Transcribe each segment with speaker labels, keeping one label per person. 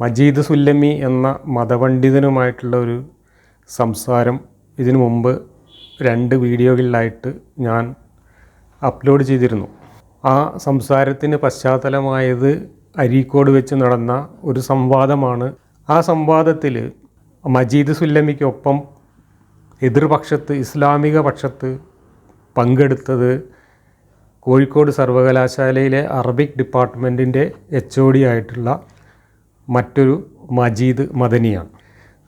Speaker 1: മജീദ് സുല്ലമി എന്ന മതപണ്ഡിതനുമായിട്ടുള്ള ഒരു സംസാരം ഇതിനു മുമ്പ് രണ്ട് വീഡിയോകളിലായിട്ട് ഞാൻ അപ്ലോഡ് ചെയ്തിരുന്നു. ആ സംസാരത്തിന് പശ്ചാത്തലമായത് അരീക്കോട് വെച്ച് നടന്ന ഒരു സംവാദമാണ്. ആ സംവാദത്തിൽ മജീദ് സുല്ലമിക്കൊപ്പം എതിർപക്ഷത്ത് ഇസ്ലാമിക പക്ഷത്ത് പങ്കെടുത്തത് കോഴിക്കോട് സർവകലാശാലയിലെ അറബിക് ഡിപ്പാർട്ട്മെന്റിന്റെ എച്ച് ഒ ഡി ആയിട്ടുള്ള മറ്റൊരു മജീദ് മദനിയാണ്.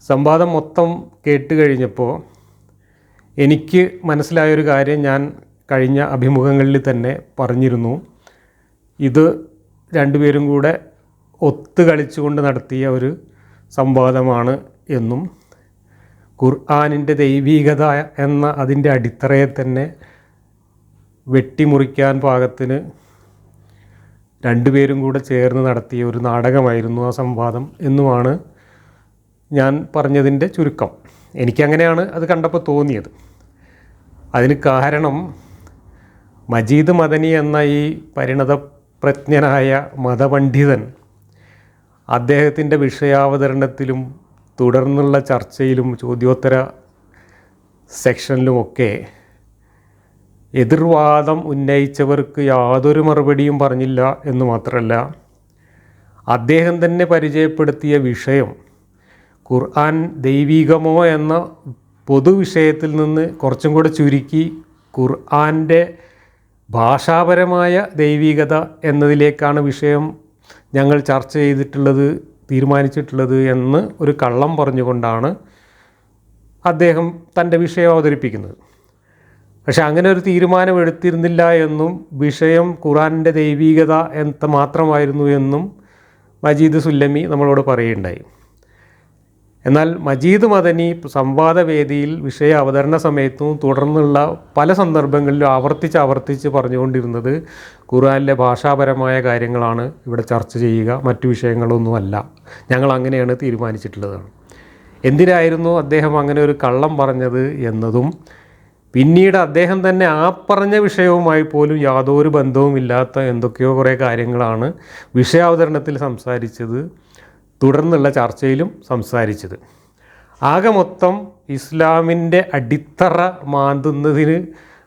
Speaker 1: സംവാദം മൊത്തം കേട്ട് കഴിഞ്ഞപ്പോൾ എനിക്ക് മനസ്സിലായൊരു കാര്യം ഞാൻ കഴിഞ്ഞ അഭിമുഖങ്ങളിൽ തന്നെ പറഞ്ഞിരുന്നു. ഇത് രണ്ടുപേരും കൂടെ ഒത്തു കളിച്ചുകൊണ്ട് നടത്തിയ ഒരു സംവാദമാണ് എന്നും ഖുർആാനിന്റെ ദൈവീകത എന്ന അതിന്റെ അടിത്തറയെ തന്നെ വെട്ടിമുറിക്കാൻ പാകത്തിന് രണ്ടുപേരും കൂടെ ചേർന്ന് നടത്തിയ ഒരു നാടകമായിരുന്നു ആ സംവാദം എന്നുമാണ് ഞാൻ പറഞ്ഞതിന്റെ ചുരുക്കം. എനിക്കങ്ങനെയാണ് അത് കണ്ടപ്പോൾ തോന്നിയത്. അതിന് കാരണം മജീദ് മദനി എന്ന ഈ പരിണതപ്രജ്ഞനായ മതപണ്ഡിതൻ അദ്ദേഹത്തിന്റെ വിഷയാവതരണത്തിലും തുടർന്നുള്ള ചർച്ചയിലും ചോദ്യോത്തര സെക്ഷനിലുമൊക്കെ എതിർവാദം ഉന്നയിച്ചവർക്ക് യാതൊരു മറുപടിയും പറഞ്ഞില്ല എന്ന് മാത്രമല്ല അദ്ദേഹം തന്നെ പരിചയപ്പെടുത്തിയ വിഷയം ഖുർആൻ ദൈവികമോ എന്ന പൊതുവിഷയത്തിൽ നിന്ന് കുറച്ചും കൂടെ ചുരുക്കി ഖുർആന്റെ ഭാഷാപരമായ ദൈവികത എന്നതിലേക്കാണ് വിഷയം ഞങ്ങൾ ചർച്ച ചെയ്തിട്ടുള്ളത് തീരുമാനിച്ചിട്ടുള്ളത് എന്ന് ഒരു കള്ളം പറഞ്ഞുകൊണ്ടാണ് അദ്ദേഹം തന്റെ വിഷയം അവതരിപ്പിക്കുന്നത്. പക്ഷെ അങ്ങനെ ഒരു തീരുമാനം എടുത്തിരുന്നില്ല എന്നും വിഷയം ഖുറാനിന്റെ ദൈവീകത എന്ത് മാത്രമായിരുന്നു എന്നും മജീദ് സുല്ലമി നമ്മളോട് പറയുകയുണ്ടായി. എന്നാൽ മജീദ് മദനി സംവാദവേദിയിൽ വിഷയ അവതരണ സമയത്തും തുടർന്നുള്ള പല സന്ദർഭങ്ങളിലും ആവർത്തിച്ച് ആവർത്തിച്ച് പറഞ്ഞുകൊണ്ടിരുന്നത് ഖുറാനിലെ ഭാഷാപരമായ കാര്യങ്ങളാണ് ഇവിടെ ചർച്ച ചെയ്യുക മറ്റു വിഷയങ്ങളൊന്നുമല്ല. ഞങ്ങൾ അങ്ങനെയാണ് തീരുമാനിച്ചിട്ടുള്ളതാണ്. എന്തിനായിരുന്നു അദ്ദേഹം അങ്ങനെ ഒരു കള്ളം പറഞ്ഞത് എന്നതും പിന്നീട് അദ്ദേഹം തന്നെ ആ പറഞ്ഞ വിഷയവുമായി പോലും യാതൊരു ബന്ധവുമില്ലാത്ത എന്തൊക്കെയോ കുറേ കാര്യങ്ങളാണ് വിഷയാവതരണത്തിൽ സംസാരിച്ചത് തുടർന്നുള്ള ചർച്ചയിലും സംസാരിച്ചത്. ആകെ മൊത്തം ഇസ്ലാമിന്റെ അടിത്തറ മാന്തുന്നതിന്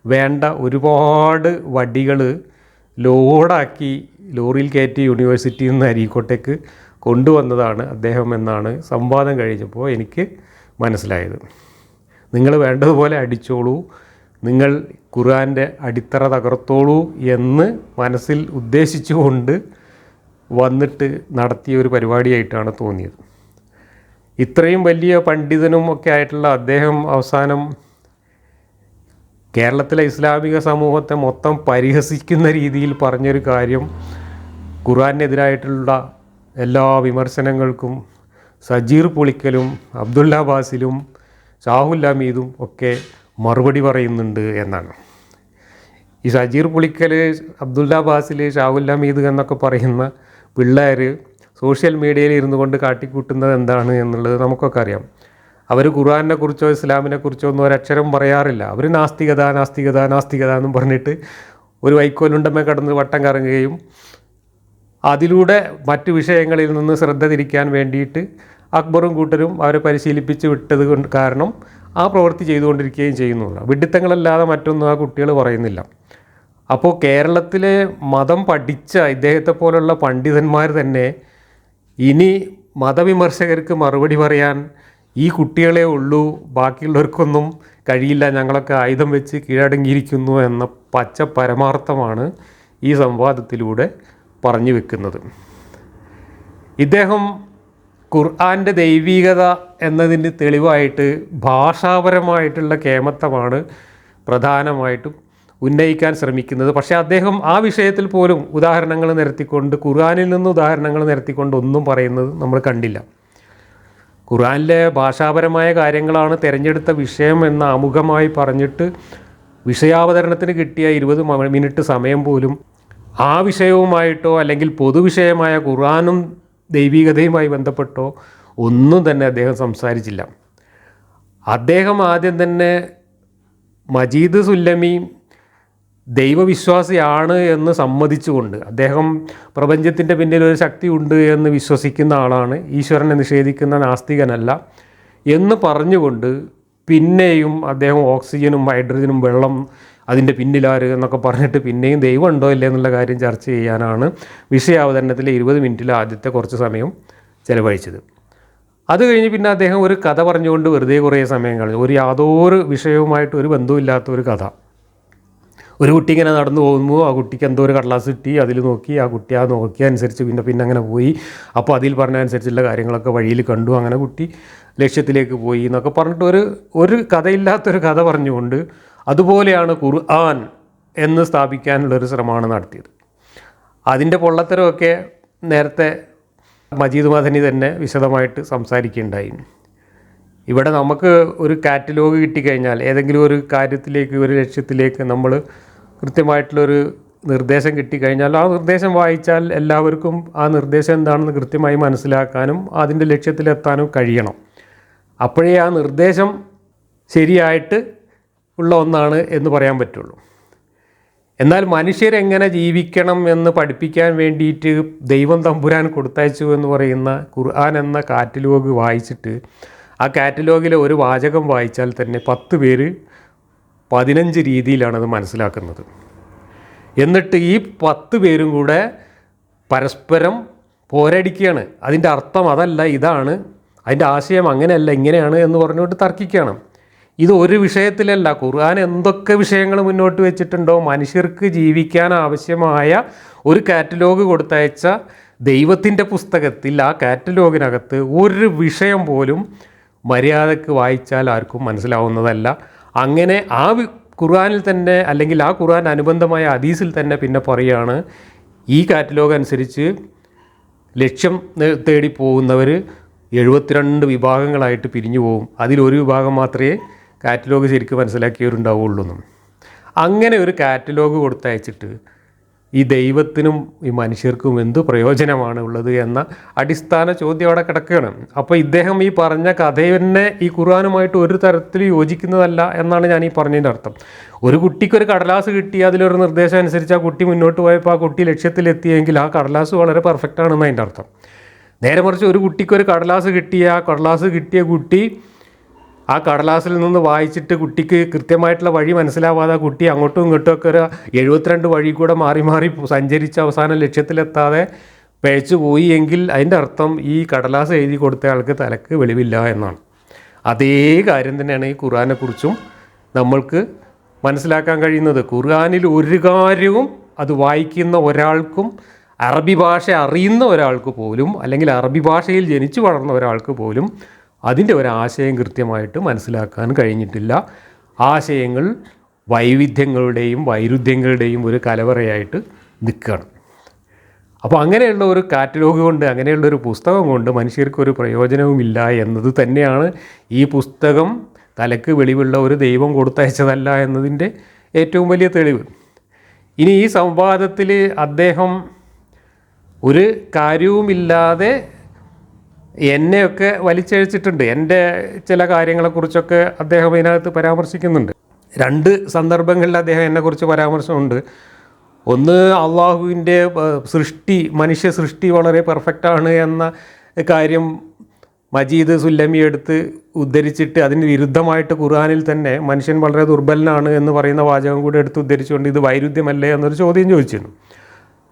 Speaker 1: വേണ്ട ഒരുപാട് വടികൾ ലോഡാക്കി ലോറിയിൽ കയറ്റി യൂണിവേഴ്സിറ്റിയിൽ നിന്ന് അരീക്കോട്ടേക്ക് കൊണ്ടുവന്നതാണ് അദ്ദേഹം എന്നാണ് സംവാദം കഴിഞ്ഞപ്പോൾ എനിക്ക് മനസ്സിലായത്. നിങ്ങൾ വേണ്ടതുപോലെ അടിച്ചോളൂ. നിങ്ങൾ ഖുർആന്റെ അടിത്തറ തകർത്തോളൂ എന്ന് മനസ്സിൽ ഉദ്ദേശിച്ചുകൊണ്ട് വന്നിട്ട് നടത്തിയ ഒരു പരിപാടിയായിട്ടാണ് തോന്നിയത്. ഇത്രയും വലിയ പണ്ഡിതനും ഒക്കെ ആയിട്ടുള്ള അദ്ദേഹം അവസാനം കേരളത്തിലെ ഇസ്ലാമിക സമൂഹത്തെ മൊത്തം പരിഹസിക്കുന്ന രീതിയിൽ പറഞ്ഞൊരു കാര്യം ഖുറാനെതിരായിട്ടുള്ള എല്ലാ വിമർശനങ്ങൾക്കും സജീർ പുളിക്കലും അബ്ദുല്ല ബാസിലും ഷാഹുൽ ഹമീദും ഒക്കെ മറുപടി പറയുന്നുണ്ട് എന്നാണ്. ഈ സജീർ പുളിക്കൽ അബ്ദുല്ല ബാസിൽ ഷാഹുൽ ഹമീദ് എന്നൊക്കെ പറയുന്ന പിള്ളേർ സോഷ്യൽ മീഡിയയിൽ ഇരുന്നു കൊണ്ട് കാട്ടിക്കൂട്ടുന്നത് എന്താണ് എന്നുള്ളത് നമുക്കൊക്കെ അറിയാം. അവർ ഖുർആാനെ കുറിച്ചോ ഇസ്ലാമിനെ കുറിച്ചോ ഒന്നും ഒരക്ഷരം പറയാറില്ല. അവർ നാസ്തികത നാസ്തികത നാസ്തികത എന്നും പറഞ്ഞിട്ട് ഒരു വൈക്കോലുണ്ടമ്മ കടന്ന് വട്ടം കറങ്ങുകയും അതിലൂടെ മറ്റു വിഷയങ്ങളിൽ നിന്ന് ശ്രദ്ധ തിരിക്കാൻ വേണ്ടിയിട്ട് അക്ബറും കൂട്ടരും അവരെ പരിശീലിപ്പിച്ച് വിട്ടത് കൊണ്ട് കാരണം ആ പ്രവൃത്തി ചെയ്തുകൊണ്ടിരിക്കുകയും ചെയ്യുന്നുള്ളൂ വിഡിത്തങ്ങളല്ലാതെ മറ്റൊന്നും ആ കുട്ടികൾ പറയുന്നില്ല. അപ്പോൾ കേരളത്തിലെ മതം പഠിച്ച ഇദ്ദേഹത്തെ പോലുള്ള പണ്ഡിതന്മാർ തന്നെ ഇനി മതവിമർശകർക്ക് മറുപടി പറയാൻ ഈ കുട്ടികളെ ഉള്ളൂ ബാക്കിയുള്ളവർക്കൊന്നും കഴിയില്ല ഞങ്ങളൊക്കെ ആയുധം വെച്ച് കീഴടങ്ങിയിരിക്കുന്നു എന്ന പച്ച പരമാർത്ഥമാണ് ഈ സംവാദത്തിലൂടെ പറഞ്ഞു വെക്കുന്നത്. ഇദ്ദേഹം ഖുർആന്റെ ദൈവീകത എന്നതിന് തെളിവായിട്ട് ഭാഷാപരമായിട്ടുള്ള കേമത്വമാണ് പ്രധാനമായിട്ടും ഉന്നയിക്കാൻ ശ്രമിക്കുന്നത്. പക്ഷേ അദ്ദേഹം ആ വിഷയത്തിൽ പോലും ഉദാഹരണങ്ങൾ നിരത്തിക്കൊണ്ട് ഖുർആാനിൽ നിന്ന് ഉദാഹരണങ്ങൾ നിരത്തിക്കൊണ്ട് ഒന്നും പറയുന്നത് നമ്മൾ കണ്ടില്ല. ഖുർആാനിലെ ഭാഷാപരമായ കാര്യങ്ങളാണ് തിരഞ്ഞെടുത്ത വിഷയം എന്ന് ആമുഖമായി പറഞ്ഞിട്ട് വിഷയാവതരണത്തിന് കിട്ടിയ ഇരുപത് മിനിറ്റ് സമയം പോലും ആ വിഷയവുമായിട്ടോ അല്ലെങ്കിൽ പൊതുവിഷയമായ ഖുർആാനും ദൈവികതയുമായി ബന്ധപ്പെട്ടോ ഒന്നും തന്നെ അദ്ദേഹം സംസാരിച്ചില്ല. അദ്ദേഹം ആദ്യം തന്നെ മജീദ് സുല്ലമി ദൈവവിശ്വാസിയാണ് എന്ന് സമ്മതിച്ചുകൊണ്ട് അദ്ദേഹം പ്രപഞ്ചത്തിന്റെ പിന്നിൽ ഒരു ശക്തി ഉണ്ട് എന്ന് വിശ്വസിക്കുന്ന ആളാണ് ഈശ്വരനെ നിഷേധിക്കുന്ന നാസ്തികനല്ല എന്ന് പറഞ്ഞുകൊണ്ട് പിന്നെയും അദ്ദേഹം ഓക്സിജനും ഹൈഡ്രജനും വെള്ളം അതിന്റെ പിന്നിലാര് എന്നൊക്കെ പറഞ്ഞിട്ട് പിന്നെയും ദൈവം ഉണ്ടോ ഇല്ലേ എന്നുള്ള കാര്യം ചർച്ച ചെയ്യാനാണ് വിഷയാവതരണത്തിലെ ഇരുപത് മിനിറ്റിൽ ആദ്യത്തെ കുറച്ച് സമയം ചിലവഴിച്ചത്. അത് കഴിഞ്ഞ് പിന്നെ അദ്ദേഹം ഒരു കഥ പറഞ്ഞുകൊണ്ട് വെറുതെ കുറേ സമയം കളഞ്ഞു. ഒരു യാതൊരു വിഷയവുമായിട്ട് ഒരു ബന്ധവുമില്ലാത്ത ഒരു കഥ. ഒരു കുട്ടി ഇങ്ങനെ നടന്നു പോകുന്നു ആ കുട്ടിക്ക് എന്തോ ഒരു കടലാസ് കിട്ടി അതിൽ നോക്കി ആ കുട്ടി ആ നോക്കിയ അനുസരിച്ച് പിന്നെ പിന്നെ അങ്ങനെ പോയി. അപ്പോൾ അതിൽ പറഞ്ഞ അനുസരിച്ചുള്ള കാര്യങ്ങളൊക്കെ വഴിയിൽ കണ്ടു. അങ്ങനെ കുട്ടി ലക്ഷ്യത്തിലേക്ക് പോയി എന്നൊക്കെ പറഞ്ഞിട്ട് ഒരു ഒരു കഥയില്ലാത്തൊരു കഥ പറഞ്ഞുകൊണ്ട് അതുപോലെയാണ് ഖുർആൻ എന്ന് സ്ഥാപിക്കാനുള്ളൊരു ശ്രമമാണ് നടത്തിയത്. അതിന്റെ പൊള്ളത്തരമൊക്കെ നേരത്തെ മജീദ് മദനി തന്നെ വിശദമായിട്ട് സംസാരിക്കുകയുണ്ടായി. ഇവിടെ നമുക്ക് ഒരു കാറ്റലോഗ് കിട്ടിക്കഴിഞ്ഞാൽ ഏതെങ്കിലും ഒരു കാര്യത്തിലേക്ക് ഒരു ലക്ഷ്യത്തിലേക്ക് നമ്മൾ കൃത്യമായിട്ടുള്ളൊരു നിർദ്ദേശം കിട്ടിക്കഴിഞ്ഞാൽ ആ നിർദ്ദേശം വായിച്ചാൽ എല്ലാവർക്കും ആ നിർദ്ദേശം എന്താണെന്ന് കൃത്യമായി മനസ്സിലാക്കാനും അതിന്റെ ലക്ഷ്യത്തിലെത്താനും കഴിയണം. അപ്പോഴേ ആ നിർദ്ദേശം ശരിയായിട്ട് ഉള്ള ഒന്നാണ് എന്ന് പറയാൻ പറ്റുള്ളൂ. എന്നാൽ മനുഷ്യരെങ്ങനെ ജീവിക്കണം എന്ന് പഠിപ്പിക്കാൻ വേണ്ടിയിട്ട് ദൈവം തമ്പുരാൻ കൊടുത്തയച്ചു എന്ന് പറയുന്ന ഖുർആൻ എന്ന കാറ്റലോഗ് വായിച്ചിട്ട് ആ കാറ്റലോഗിലെ ഒരു വാചകം വായിച്ചാൽ തന്നെ പത്ത് പേര് പതിനഞ്ച് രീതിയിലാണത് മനസ്സിലാക്കുന്നത്. എന്നിട്ട് ഈ പത്ത് പേരും കൂടെ പരസ്പരം പോരടിക്കുകയാണ്. അതിന്റെ അർത്ഥം അതല്ല ഇതാണ്. അതിന്റെ ആശയം അങ്ങനെയല്ല ഇങ്ങനെയാണ് എന്ന് പറഞ്ഞുകൊണ്ട് തർക്കിക്കുകയാണ്. ഇത് ഒരു വിഷയത്തിലല്ല. ഖുർആൻ എന്തൊക്കെ വിഷയങ്ങൾ മുന്നോട്ട് വെച്ചിട്ടുണ്ടോ? മനുഷ്യർക്ക് ജീവിക്കാൻ ആവശ്യമായ ഒരു കാറ്റലോഗ് കൊടുത്തയച്ച ദൈവത്തിന്റെ പുസ്തകത്തിൽ ആ കാറ്റലോഗിനകത്ത് ഒരു വിഷയം പോലും മര്യാദയ്ക്ക് വായിച്ചാൽ ആർക്കും മനസ്സിലാവുന്നതല്ല. അങ്ങനെ ആ ഖുർആാനിൽ തന്നെ അല്ലെങ്കിൽ ആ ഖുർആൻ അനുബന്ധമായ ഹദീസിൽ തന്നെ പിന്നെ പറയുകയാണ് ഈ കാറ്റലോഗ് അനുസരിച്ച് ലക്ഷ്യം തേടി പോകുന്നവർ എഴുപത്തിരണ്ട് വിഭാഗങ്ങളായിട്ട് പിരിഞ്ഞു പോകും അതിലൊരു വിഭാഗം മാത്രമേ കാറ്റലോഗ് ശരിക്കും മനസ്സിലാക്കിയവരുണ്ടാവുള്ളൂ എന്നും. അങ്ങനെ ഒരു കാറ്റലോഗ് കൊടുത്തയച്ചിട്ട് ഈ ദൈവത്തിനും ഈ മനുഷ്യർക്കും എന്ത് പ്രയോജനമാണ് ഉള്ളത് എന്ന അടിസ്ഥാന ചോദ്യം അവിടെ കിടക്കുകയാണ്. അപ്പോൾ ഇദ്ദേഹം ഈ പറഞ്ഞ കഥ തന്നെ ഈ ഖുർആാനുമായിട്ട് ഒരു തരത്തിൽ യോജിക്കുന്നതല്ല എന്നാണ് ഞാൻ ഈ പറഞ്ഞതിന്റെ അർത്ഥം. ഒരു കുട്ടിക്കൊരു കടലാസ് കിട്ടി അതിലൊരു നിർദ്ദേശം അനുസരിച്ച് ആ കുട്ടി മുന്നോട്ട് പോയപ്പോൾ ആ കുട്ടി ലക്ഷ്യത്തിലെത്തിയെങ്കിൽ ആ കടലാസ് വളരെ പെർഫെക്റ്റ് ആണെന്ന് അർത്ഥം. നേരെ മറിച്ച് ഒരു കുട്ടിക്കൊരു കടലാസ് കിട്ടിയ ആ കടലാസ് കിട്ടിയ കുട്ടി ആ കടലാസിൽ നിന്ന് വായിച്ചിട്ട് കുട്ടിക്ക് കൃത്യമായിട്ടുള്ള വഴി മനസ്സിലാവാതെ കുട്ടി അങ്ങോട്ടും ഇങ്ങോട്ടും ഒക്കെ ഒരു എഴുപത്തിരണ്ട് വഴി കൂടെ മാറി മാറി സഞ്ചരിച്ച് അവസാനം ലക്ഷ്യത്തിലെത്താതെ പേച്ചു പോയി എങ്കിൽ അതിന്റെ അർത്ഥം ഈ കടലാസ് എഴുതി കൊടുത്ത ആൾക്ക് തലക്ക് വെളിവില്ല എന്നാണ്. അതേ കാര്യം തന്നെയാണ് ഈ ഖുർആാനെക്കുറിച്ചും നമ്മൾക്ക് മനസ്സിലാക്കാൻ കഴിയുന്നത്. ഖുർആാനിൽ ഒരു കാര്യവും അത് വായിക്കുന്ന ഒരാൾക്കും അറബി ഭാഷ അറിയുന്ന ഒരാൾക്ക് പോലും അല്ലെങ്കിൽ അറബി ഭാഷയിൽ ജനിച്ചു വളർന്ന ഒരാൾക്ക് പോലും അതിന്റെ ഒരാശയം കൃത്യമായിട്ട് മനസ്സിലാക്കാൻ കഴിഞ്ഞിട്ടില്ല. ആശയങ്ങൾ വൈവിധ്യങ്ങളുടെയും വൈരുദ്ധ്യങ്ങളുടെയും ഒരു കലവറയായിട്ട് നിൽക്കുകയാണ്. അപ്പോൾ അങ്ങനെയുള്ള ഒരു കാറ്റലോഗ് കൊണ്ട് അങ്ങനെയുള്ള ഒരു പുസ്തകം കൊണ്ട് മനുഷ്യർക്കൊരു പ്രയോജനവുമില്ല എന്നത് തന്നെയാണ് ഈ പുസ്തകം തലക്ക് വെളിവുള്ള ഒരു ദൈവം കൊടുത്തയച്ചതല്ല എന്നതിന്റെ ഏറ്റവും വലിയ തെളിവ്. ഇനി ഈ സംവാദത്തിൽ അദ്ദേഹം ഒരു കാര്യവുമില്ലാതെ എന്നെയൊക്കെ വലിച്ചഴിച്ചിട്ടുണ്ട്. എന്റെ ചില കാര്യങ്ങളെക്കുറിച്ചൊക്കെ അദ്ദേഹം ഇതിനകത്ത് പരാമർശിക്കുന്നുണ്ട്. രണ്ട് സന്ദർഭങ്ങളിൽ അദ്ദേഹം എന്നെക്കുറിച്ച് പരാമർശമുണ്ട്. ഒന്ന് അള്ളാഹുവിന്റെ സൃഷ്ടി മനുഷ്യ സൃഷ്ടി വളരെ പെർഫെക്റ്റാണ് എന്ന കാര്യം മജീദ് സുല്ലമി എടുത്ത് ഉദ്ധരിച്ചിട്ട് അതിന് വിരുദ്ധമായിട്ട് ഖുർആനിൽ തന്നെ മനുഷ്യൻ വളരെ ദുർബലനാണ് എന്ന് പറയുന്ന വാചകം കൂടി എടുത്ത് ഉദ്ധരിച്ചുകൊണ്ട് ഇത് വൈരുദ്ധ്യമല്ലേ എന്നൊരു ചോദ്യം ചോദിച്ചിരുന്നു.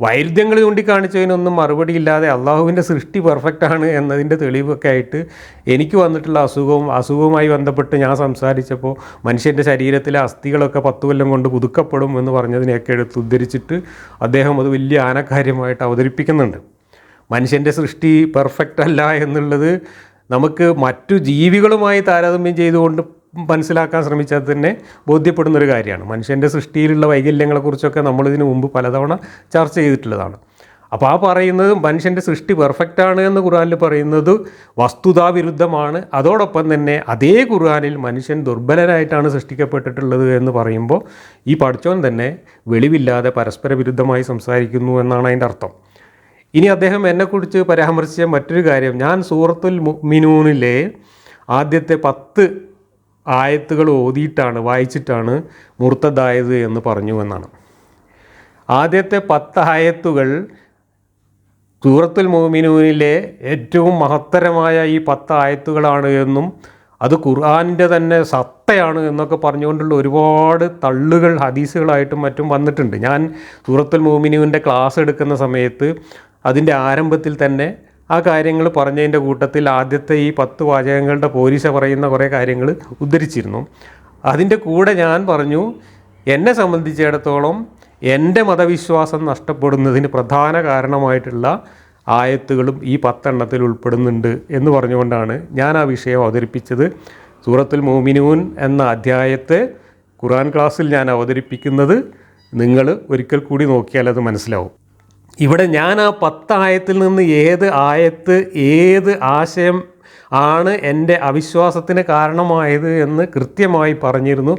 Speaker 1: വൈരുദ്ധ്യങ്ങൾ ചൂണ്ടിക്കാണിച്ചതിനൊന്നും മറുപടി ഇല്ലാതെ അള്ളാഹുവിന്റെ സൃഷ്ടി പെർഫെക്റ്റ് ആണ് എന്നതിന്റെ തെളിവൊക്കെ ആയിട്ട് എനിക്ക് വന്നിട്ടുള്ള അസുഖവും അസുഖവുമായി ബന്ധപ്പെട്ട് ഞാൻ സംസാരിച്ചപ്പോൾ മനുഷ്യന്റെ ശരീരത്തിലെ അസ്ഥികളൊക്കെ പത്ത് കൊല്ലം കൊണ്ട് പുതുക്കപ്പെടും എന്ന് പറഞ്ഞതിനെയൊക്കെ എടുത്ത് ഉദ്ധരിച്ചിട്ട് അദ്ദേഹം അത് വലിയ ആനക്കാര്യമായിട്ട് അവതരിപ്പിക്കുന്നുണ്ട്. മനുഷ്യന്റെ സൃഷ്ടി പെർഫെക്റ്റ് അല്ല എന്നുള്ളത് നമുക്ക് മറ്റു ജീവികളുമായി താരതമ്യം ചെയ്തുകൊണ്ട് മനസ്സിലാക്കാൻ ശ്രമിച്ചാൽ തന്നെ ബോധ്യപ്പെടുന്നൊരു കാര്യമാണ്. മനുഷ്യന്റെ സൃഷ്ടിയിലുള്ള വൈകല്യങ്ങളെക്കുറിച്ചൊക്കെ നമ്മളിതിനു മുമ്പ് പലതവണ ചർച്ച ചെയ്തിട്ടുള്ളതാണ്. അപ്പോൾ ആ പറയുന്നത് മനുഷ്യന്റെ സൃഷ്ടി പെർഫെക്റ്റ് ആണ് എന്ന് ഖുർആനിൽ പറയുന്നത് വസ്തുതാവിരുദ്ധമാണ്. അതോടൊപ്പം തന്നെ അതേ ഖുർആനിൽ മനുഷ്യൻ ദുർബലരായിട്ടാണ് സൃഷ്ടിക്കപ്പെട്ടിട്ടുള്ളത് എന്ന് പറയുമ്പോൾ ഈ പഠിച്ചോൻ തന്നെ വെളിവില്ലാതെ പരസ്പര വിരുദ്ധമായി സംസാരിക്കുന്നു എന്നാണ് അതിന്റെ അർത്ഥം. ഇനി അദ്ദേഹം എന്നെക്കുറിച്ച് പരാമർശിച്ച മറ്റൊരു കാര്യം. ഞാൻ സൂറത്തുൽ മിനൂനിലെ ആദ്യത്തെ പത്ത് ആയത്തുകൾ ഓതിയിട്ടാണ് വായിച്ചിട്ടാണ് മുർത്തതായത് എന്ന് പറഞ്ഞു എന്നാണ്. ആദ്യത്തെ പത്ത് ആയത്തുകൾ സൂറത്തുൽ മോമിനൂനിലെ ഏറ്റവും മഹത്തരമായ ഈ പത്ത് ആയത്തുകളാണ് എന്നും അത് ഖുർആാനിന്റെ തന്നെ സത്തയാണ് എന്നൊക്കെ പറഞ്ഞുകൊണ്ടുള്ള ഒരുപാട് തള്ളുകൾ ഹദീസുകളായിട്ടും മറ്റും വന്നിട്ടുണ്ട്. ഞാൻ സൂറത്തുൽ മോമിനുവിന്റെ ക്ലാസ് എടുക്കുന്ന സമയത്ത് അതിന്റെ ആരംഭത്തിൽ തന്നെ ആ കാര്യങ്ങൾ പറഞ്ഞതിന്റെ കൂട്ടത്തിൽ ആദ്യത്തെ ഈ പത്ത് വാചകങ്ങളുടെ പോലീസ പറയുന്ന കുറേ കാര്യങ്ങൾ ഉദ്ധരിച്ചിരുന്നു. അതിന്റെ കൂടെ ഞാൻ പറഞ്ഞു എന്നെ സംബന്ധിച്ചിടത്തോളം എന്റെ മതവിശ്വാസം നഷ്ടപ്പെടുന്നതിന് പ്രധാന കാരണമായിട്ടുള്ള ആയത്തുകളും ഈ പത്തെണ്ണത്തിൽ ഉൾപ്പെടുന്നുണ്ട് എന്ന് പറഞ്ഞുകൊണ്ടാണ് ഞാൻ ആ വിഷയം അവതരിപ്പിച്ചത്. സൂറത്തുൽ മോമിനൂൻ എന്ന അധ്യായത്തെ ഖുറാൻ ക്ലാസ്സിൽ ഞാൻ അവതരിപ്പിക്കുന്നത്. നിങ്ങൾ ഒരിക്കൽ കൂടി നോക്കിയാൽ അത് മനസ്സിലാവും. ഇവിടെ ഞാൻ ആ പത്തായത്തിൽ നിന്ന് ഏത് ആയത്ത് ഏത് ആശയം ആണ് എന്റെ അവിശ്വാസത്തിന് കാരണമായത് എന്ന് കൃത്യമായി പറഞ്ഞിരുന്നു.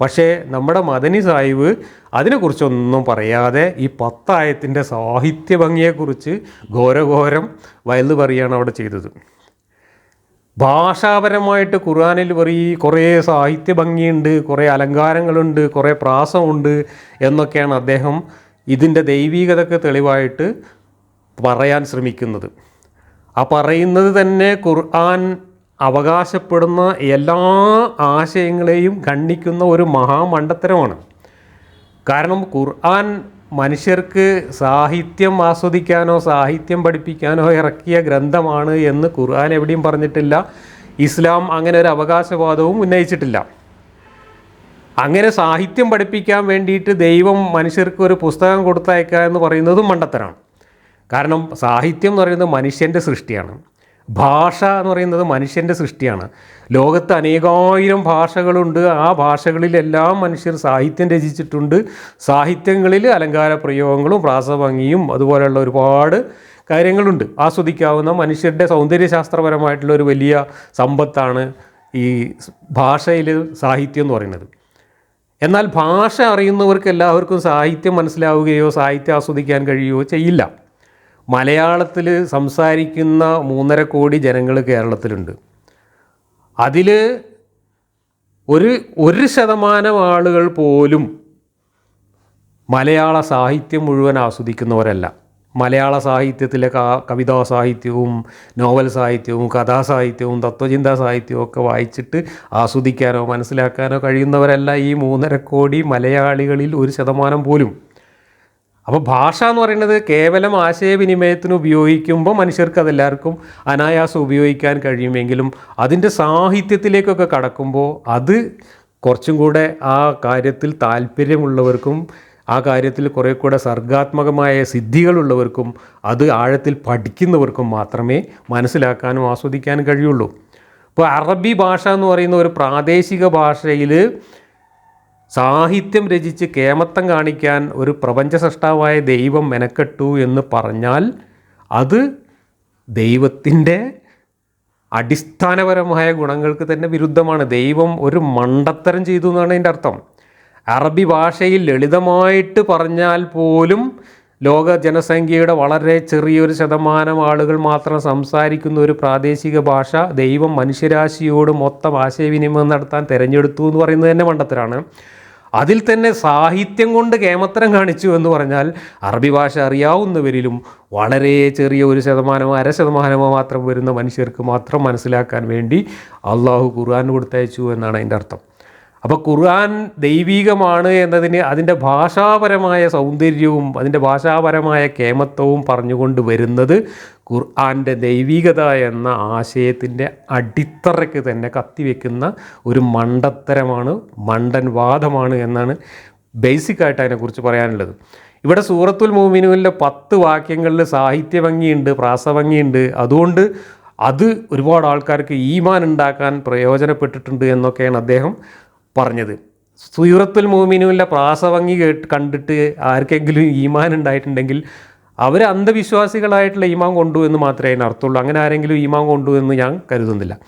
Speaker 1: പക്ഷേ നമ്മുടെ മദനി സാഹിബ് അതിനെക്കുറിച്ചൊന്നും പറയാതെ ഈ പത്തായത്തിന്റെ സാഹിത്യ ഭംഗിയെക്കുറിച്ച് ഘോരഘോരം വയലു പറയുകയാണ് അവിടെ ചെയ്തത്. ഭാഷാപരമായിട്ട് ഖുർആാനിൽ പറയും കുറേ സാഹിത്യ ഭംഗിയുണ്ട് കുറേ അലങ്കാരങ്ങളുണ്ട് കുറേ പ്രാസമുണ്ട് എന്നൊക്കെയാണ് അദ്ദേഹം ഇതിന്റെ ദൈവീകതയ്ക്ക് തെളിവായിട്ട് പറയാൻ ശ്രമിക്കുന്നത്. ആ പറയുന്നത് തന്നെ ഖുർആൻ അവകാശപ്പെടുന്ന എല്ലാ ആശയങ്ങളെയും ഖണ്ഡിക്കുന്ന ഒരു മഹാമണ്ടത്തരമാണ് കാരണം ഖുർആൻ മനുഷ്യർക്ക് സാഹിത്യം ആസ്വദിക്കാനോ സാഹിത്യം പഠിപ്പിക്കാനോ ഇറക്കിയ ഗ്രന്ഥമാണ് എന്ന് ഖുർആൻ എവിടെയും പറഞ്ഞിട്ടില്ല. ഇസ്ലാം അങ്ങനെ ഒരു അവകാശവാദവും ഉന്നയിച്ചിട്ടില്ല. അങ്ങനെ സാഹിത്യം പഠിപ്പിക്കാൻ വേണ്ടിയിട്ട് ദൈവം മനുഷ്യർക്ക് ഒരു പുസ്തകം കൊടുത്തയക്കുക എന്ന് പറയുന്നതും മണ്ടത്തരാണ്. കാരണം സാഹിത്യം എന്ന് പറയുന്നത് മനുഷ്യന്റെ സൃഷ്ടിയാണ്. ഭാഷ എന്ന് പറയുന്നത് മനുഷ്യന്റെ സൃഷ്ടിയാണ്. ലോകത്ത് അനേകായിരം ഭാഷകളുണ്ട്. ആ ഭാഷകളിലെല്ലാം മനുഷ്യർ സാഹിത്യം രചിച്ചിട്ടുണ്ട്. സാഹിത്യങ്ങളിൽ അലങ്കാര പ്രയോഗങ്ങളും പ്രാസഭംഗിയും അതുപോലെയുള്ള ഒരുപാട് കാര്യങ്ങളുണ്ട്. ആസ്വദിക്കാവുന്ന മനുഷ്യരുടെ സൗന്ദര്യശാസ്ത്രപരമായിട്ടുള്ള ഒരു വലിയ സമ്പത്താണ് ഈ ഭാഷയിൽ സാഹിത്യം എന്ന് പറയുന്നത്. എന്നാൽ ഭാഷ അറിയുന്നവർക്ക് എല്ലാവർക്കും സാഹിത്യം മനസ്സിലാവുകയോ സാഹിത്യം ആസ്വദിക്കാൻ കഴിയുകയോ ചെയ്യില്ല. മലയാളത്തിൽ സംസാരിക്കുന്ന മൂന്നര കോടി ജനങ്ങൾ കേരളത്തിലുണ്ട്. അതിൽ ഒരു ഒരു ശതമാനം ആളുകൾ പോലും മലയാള സാഹിത്യം മുഴുവൻ ആസ്വദിക്കുന്നവരല്ല. മലയാള സാഹിത്യത്തിലെ കവിതാ സാഹിത്യവും നോവൽ സാഹിത്യവും കഥാസാഹിത്യവും തത്വചിന്താ സാഹിത്യവും ഒക്കെ വായിച്ചിട്ട് ആസ്വദിക്കാനോ മനസ്സിലാക്കാനോ കഴിയുന്നവരല്ല ഈ മൂന്നര കോടി മലയാളികളിൽ ഒരു ശതമാനം പോലും. അപ്പോൾ ഭാഷ എന്ന് പറയുന്നത് കേവലം ആശയവിനിമയത്തിന് ഉപയോഗിക്കുമ്പോൾ മനുഷ്യർക്ക് അതെല്ലാവർക്കും അനായാസം ഉപയോഗിക്കാൻ കഴിയുമെങ്കിലും അതിന്റെ സാഹിത്യത്തിലേക്കൊക്കെ കടക്കുമ്പോൾ അത് കുറച്ചും കൂടെ ആ കാര്യത്തിൽ താല്പര്യമുള്ളവർക്കും ആ കാര്യത്തിൽ കുറേ കൂടെ സർഗാത്മകമായ സിദ്ധികളുള്ളവർക്കും അത് ആഴത്തിൽ പഠിക്കുന്നവർക്കും മാത്രമേ മനസ്സിലാക്കാനും ആസ്വദിക്കാനും കഴിയുള്ളൂ. ഇപ്പോൾ അറബി ഭാഷ എന്ന് പറയുന്ന ഒരു പ്രാദേശിക ഭാഷയിൽ സാഹിത്യം രചിച്ച് കേമത്തം കാണിക്കാൻ ഒരു പ്രപഞ്ച സൃഷ്ടാവായ ദൈവം മെനക്കെട്ടു എന്ന് പറഞ്ഞാൽ അത് ദൈവത്തിന്റെ അടിസ്ഥാനപരമായ ഗുണങ്ങൾക്ക് തന്നെ വിരുദ്ധമാണ്. ദൈവം ഒരു മണ്ടത്തരം ചെയ്തു എന്നാണ് അതിന്റെ അർത്ഥം. അറബി ഭാഷയിൽ ലളിതമായിട്ട് പറഞ്ഞാൽ പോലും ലോക ജനസംഖ്യയുടെ വളരെ ചെറിയൊരു ശതമാനം ആളുകൾ മാത്രം സംസാരിക്കുന്ന ഒരു പ്രാദേശിക ഭാഷ ദൈവം മനുഷ്യരാശിയോട് മൊത്തം ആശയവിനിമയം നടത്താൻ തിരഞ്ഞെടുത്തു എന്ന് പറയുന്നത് തന്നെ മണ്ടത്തരാണ്. അതിൽ തന്നെ സാഹിത്യം കൊണ്ട് കേമത്തരം കാണിച്ചു എന്ന് പറഞ്ഞാൽ അറബി ഭാഷ അറിയാവുന്നവരിലും വളരെ ചെറിയ ഒരു ശതമാനമോ അര ശതമാനമോ മാത്രം വരുന്ന മനുഷ്യർക്ക് മാത്രം മനസ്സിലാക്കാൻ വേണ്ടി അള്ളാഹു ഖുർആൻ കൊടുത്തയച്ചു എന്നാണ് അതിന്റെ അർത്ഥം. അപ്പോൾ ഖുർആൻ ദൈവീകമാണ് എന്നതിന് അതിന്റെ ഭാഷാപരമായ സൗന്ദര്യവും അതിന്റെ ഭാഷാപരമായ കേമത്വവും പറഞ്ഞുകൊണ്ട് വരുന്നത് ഖുർആന്റെ ദൈവികത എന്ന ആശയത്തിന്റെ അടിത്തറയ്ക്ക് തന്നെ കത്തിവെക്കുന്ന ഒരു മണ്ടത്തരമാണ് മണ്ടൻ വാദമാണ് എന്നാണ് ബേസിക്കായിട്ട് അതിനെക്കുറിച്ച് പറയാനുള്ളത്. ഇവിടെ സൂറത്തുൽ മോമിനുവിന്റെ പത്ത് വാക്യങ്ങളിൽ സാഹിത്യ ഭംഗിയുണ്ട് പ്രാസഭംഗിയുണ്ട്. അതുകൊണ്ട് അത് ഒരുപാട് ആൾക്കാർക്ക് ഈമാൻ ഉണ്ടാക്കാൻ പ്രയോജനപ്പെട്ടിട്ടുണ്ട് എന്നൊക്കെയാണ് അദ്ദേഹം പറഞ്ഞത്. സൂറത്തുൽ മോമിനുവിന്റെ പ്രാസഭംഗി കേട്ട് കണ്ടിട്ട് ആർക്കെങ്കിലും ഈമാൻ ഉണ്ടായിട്ടുണ്ടെങ്കിൽ അവർ അന്ധവിശ്വാസികളായിട്ടുള്ള ഈമാൻ കൊണ്ടു എന്ന് മാത്രമേ അതിന് അർത്ഥമുള്ളൂ. അങ്ങനെ ആരെങ്കിലും ഈമാൻ കൊണ്ടു എന്ന് ഞാൻ കരുതുന്നില്ല.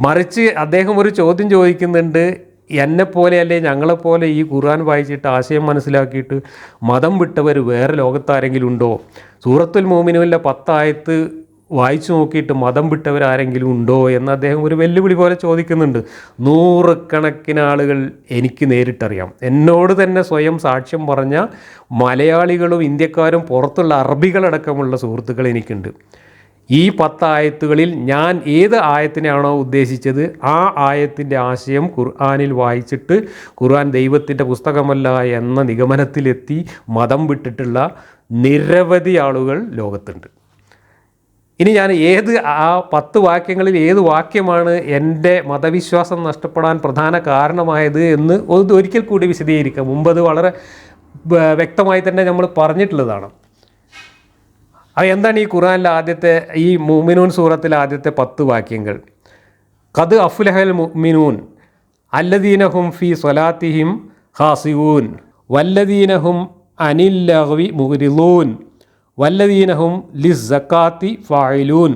Speaker 1: മറിച്ച് അദ്ദേഹം ഒരു ചോദ്യം ചോദിക്കുന്നുണ്ട്. എന്നെപ്പോലെ അല്ലെ ഞങ്ങളെപ്പോലെ ഈ ഖുർആൻ വായിച്ചിട്ട് ആശയം മനസ്സിലാക്കിയിട്ട് മതം വിട്ടവർ വേറെ ലോകത്താരെങ്കിലും ഉണ്ടോ? സൂറത്തുൽ മോമിനുവിന്റെ പത്തായത്ത് വായിച്ചു നോക്കിയിട്ട് മതം വിട്ടവരാരെങ്കിലും ഉണ്ടോ എന്ന് അദ്ദേഹം ഒരു വെല്ലുവിളി പോലെ ചോദിക്കുന്നുണ്ട്. നൂറുകണക്കിന് ആളുകൾ എനിക്ക് നേരിട്ടറിയാം. എന്നോട് തന്നെ സ്വയം സാക്ഷ്യം പറഞ്ഞ മലയാളികളും ഇന്ത്യക്കാരും പുറത്തുള്ള അറബികളടക്കമുള്ള സുഹൃത്തുക്കൾ എനിക്കുണ്ട്. ഈ പത്തായത്തുകളിൽ ഞാൻ ഏത് ആയത്തിനെയാണോ ഉദ്ദേശിച്ചത് ആ ആയത്തിന്റെ ആശയം ഖുർആാനിൽ വായിച്ചിട്ട് ഖുർആൻ ദൈവത്തിന്റെ പുസ്തകമല്ല എന്ന നിഗമനത്തിലെത്തി മതം വിട്ടിട്ടുള്ള നിരവധി ആളുകൾ ലോകത്തുണ്ട്. ഇനി ഞാൻ ഏത് ആ പത്ത് വാക്യങ്ങളിൽ ഏത് വാക്യമാണ് എന്റെ മതവിശ്വാസം നഷ്ടപ്പെടാൻ പ്രധാന കാരണമായത് എന്ന് ഒരിക്കൽ കൂടി വിശദീകരിക്കാം. മുമ്പ് അത് വളരെ വ്യക്തമായി തന്നെ നമ്മൾ പറഞ്ഞിട്ടുള്ളതാണ്. അത് എന്താണ് ഈ ഖുറാനിലെ ആദ്യത്തെ ഈ മുമിനൂൻ സൂറത്തിലെ ആദ്യത്തെ പത്ത് വാക്യങ്ങൾ? കത് അഫുലഹൽ മുമിനൂൻ അല്ലദീനഹും ഫി സ്വലാത്തിഹിം ഹാസിഊൻ വല്ലദീനഹും അനിൽ ലഹ്വി മുഗ്രിലൂൻ വല്ലദീനഹും ലി സക്കാത്തി ഫായിലൂൻ